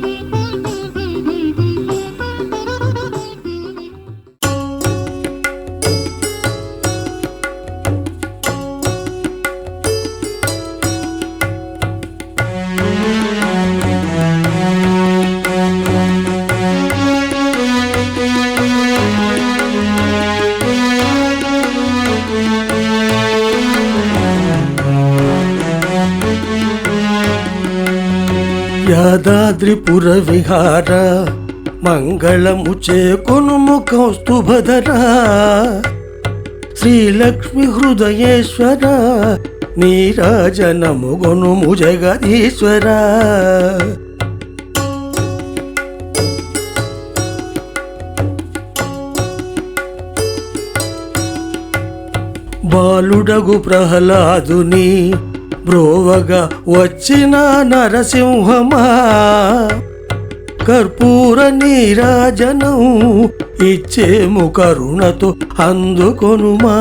baby. యాదాద్రిపుర విహార మంగళము చేకొనుము కౌస్తుభధరా శ్రీలక్ష్మి హృదయేశ్వర నీరాజనము గొనుము జగదీశ్వర బాలుడగు ప్రహ్లాదుని బ్రోవగా వచ్చిన నరసింహమా. కర్పూర నీరాజనం ఇచ్చేము కరుణతో అందుకొనుమా.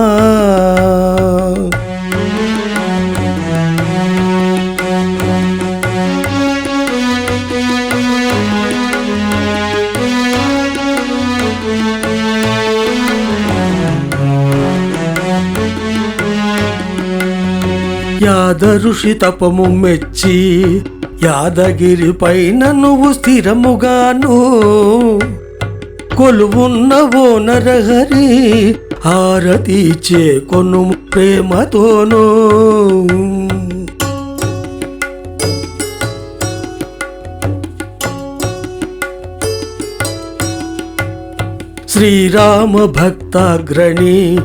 యాదఋషి తపము మెచ్చి యాదగిరి పైన నువ్వు స్థిరముగాను. కొలువున్నవో నరహరి హారతి చే కొను ప్రేమతోనూ. శ్రీరామ భక్తాగ్రణి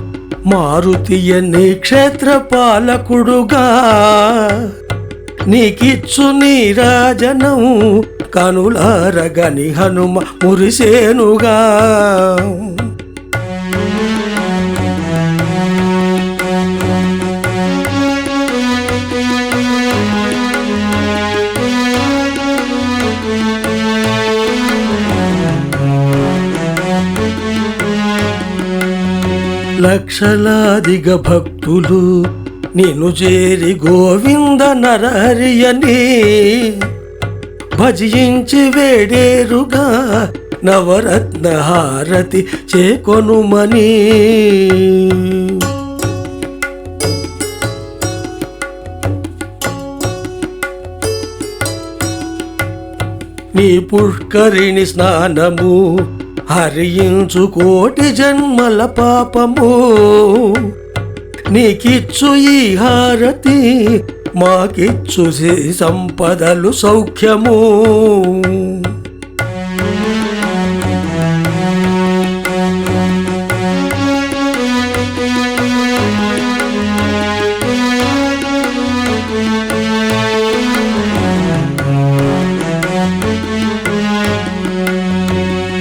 మారుతియ నీ క్షేత్ర పాలకుడుగా నీకిచ్చు నీరాజనం కనులారగని హనుమ మురిసేనుగా. లక్షలాదిగ భక్తులు నిను చేరి గోవింద నరహరియని. భజించి వేడేరుగా నవరత్న హారతి చేకొనుమని. నీ పుష్కరిణి స్నానము హరించు కోటి జన్మల పాపము. నీకిచ్చు ఈ హారతి మాకిచ్చు సంపదలు సౌఖ్యము.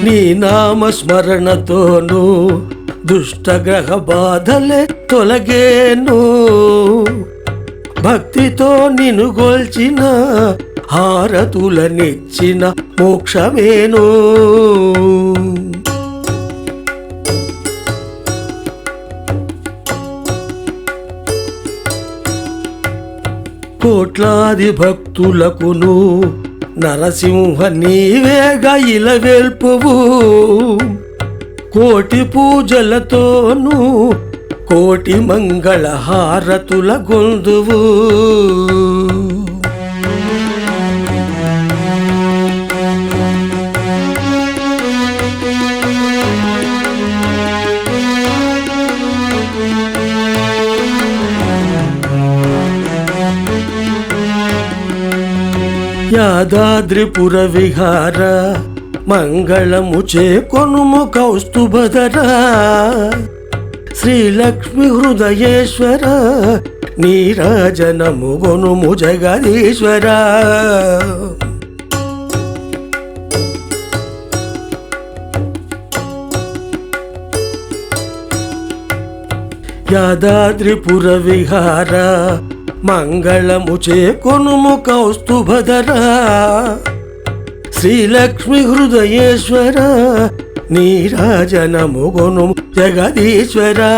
నీ నామస్మరణతోను దుష్టగ్రహ బాధలే తొలగేను. భక్తితో నిన్ను గోల్చిన హారతులనిచ్చిన మోక్షమేను. కోట్లాది భక్తులకును నరసింహ నీవేగా ఇలవేల్పువు కోటి పూజలతోనూ కోటి మంగళ హారతుల గొందువు. యాదాద్రిపుర విహార మంగళము చేకొనుము కౌస్తుభదరా శ్రీలక్ష్మి హృదయేశ్వర నీరాజనము గొనుము జగదీశ్వరా. యాదాద్రిపుర విహార మంగళము చేకొనుము కౌస్తుభధరా. శ్రీలక్ష్మి హృదయేశ్వర నీరాజనము గొనుము జగదీశ్వరా.